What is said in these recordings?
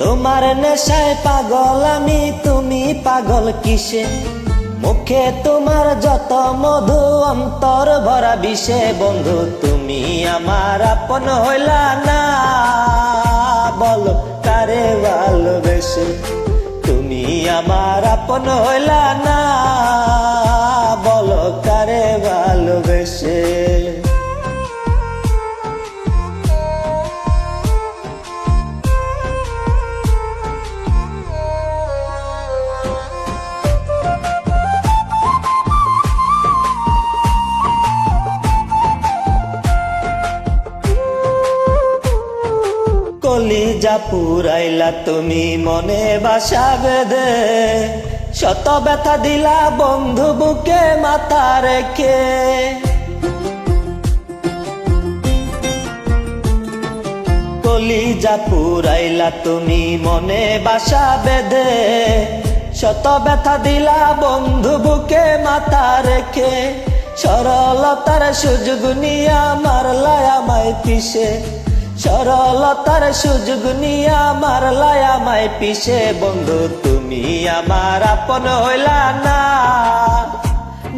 তোমার নেশায় পাগল আমি, তুমি পাগল কিসে? মুখে তোমার যত মধু, অন্তর ভরা বিষে। বন্ধু, তুমি আমার আপন হইলা না। বলো, কারে ভালোবেসে? তুমি আমার আপন হইলা না। কলিজা পুরাইলা তুমি মনে বাসা বেদে শত ব্যথা দিলা বন্ধু বুকে মাথা রেখে। কলিজা পুরাইলা তুমি মনে বাসা বেদে শত ব্যথা দিলা বন্ধু বুকে মাথা রেখে। সরলতার সুযোগ নিয়া মারলায় আমায় পিছে সরলতার সুযোগ নিয়া লায়া মাই পিছে। বন্ধু, তুমি আমার আপন হইলা না।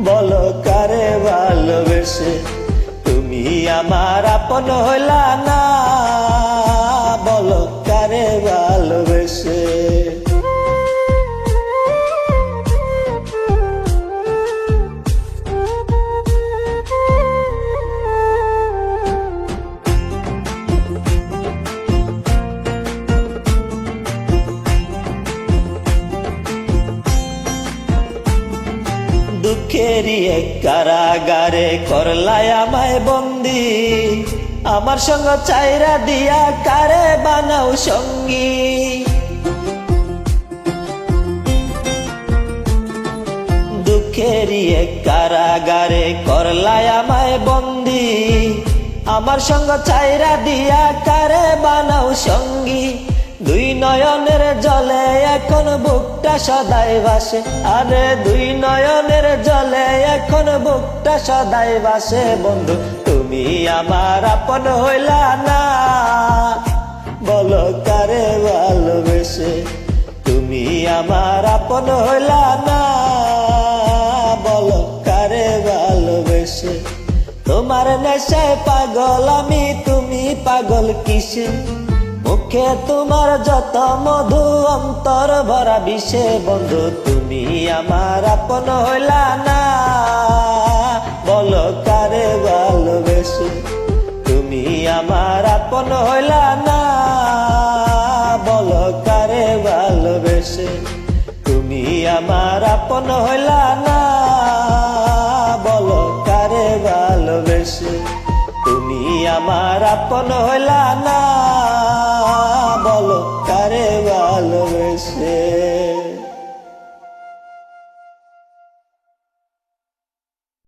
বলো, কারে ভালোবেসে তুমি আমার আপন হইলা না? দুঃখেরই এক কারাগারে করলায় আমায় বন্দি। আমার সঙ্গ চাইরা দিয়া কারে বানাও সঙ্গী? দুঃখেরই এক কারাগারে করলায় আমায় বন্দি। আমার সঙ্গ চাইরা দিয়া কারে বানাও সঙ্গী? দুই নয়নের জলে এখন বুকটা সদাই বাসে। আরে দুই নয়নের জলে এখন বুকটা সদাই বাসে। বন্ধু, তুমি আমার আপন হইলা না। বলো কারে ভালোবেসে? তুমি আমার আপন হইলা না। বলো কারে ভালোবেসে? তোমার নেশায় পাগল আমি, তুমি পাগল কিসে? মুখে তোমার যত মধু অন্তর ভরা বিষে, বন্ধু, তুমি আমার আপন হইলা না। বলো কারে ভালোবেসে, তুমি আমার আপন হইলা না। বলো কারে ভালোবেসে, তুমি আমার আপন হইলা না। বলো কারে ভালোবেসে, তুমি আমার আপন হইলা না। ভালো কারে ভালোবেসে।